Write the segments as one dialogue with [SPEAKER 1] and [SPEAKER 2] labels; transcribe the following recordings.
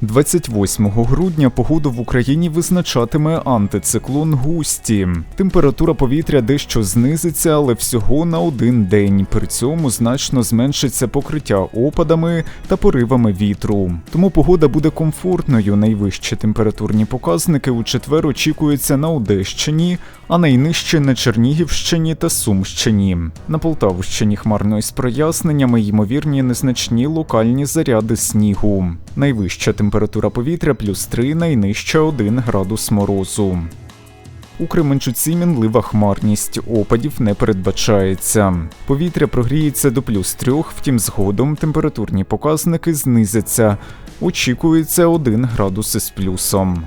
[SPEAKER 1] 28 грудня погоду в Україні визначатиме антициклон Густі. Температура повітря дещо знизиться, але всього на один день. При цьому значно зменшиться покриття опадами та поривами вітру. Тому погода буде комфортною. Найвищі температурні показники у четвер очікуються на Одещині, а найнижче на Чернігівщині та Сумщині. На Полтавщині хмарно із проясненнями ймовірні незначні локальні заряди снігу. Найвища температура повітря плюс 3, найнижча 1 градус морозу. У Кременчуці мінлива хмарність, опадів не передбачається. Повітря прогріється до плюс 3, втім згодом температурні показники знизяться. Очікується 1 градус із плюсом.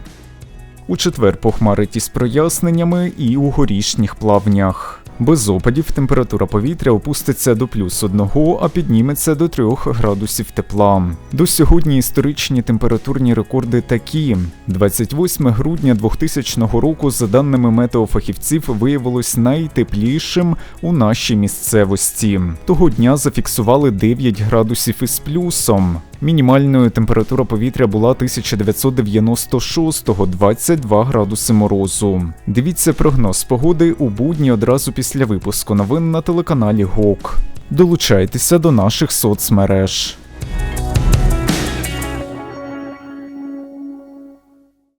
[SPEAKER 1] У четвер похмарить із проясненнями і у горішніх плавнях. Без опадів температура повітря опуститься до плюс 1, а підніметься до 3 градусів тепла. До сьогодні історичні температурні рекорди такі: 28 грудня 2000 року, за даними метеофахівців, виявилось найтеплішим у нашій місцевості. Того дня зафіксували 9 градусів із плюсом. Мінімальною температура повітря була 1996-го 22 градуси морозу. Дивіться прогноз погоди у будні одразу після випуску новин на телеканалі ГОК. Долучайтеся до наших соцмереж.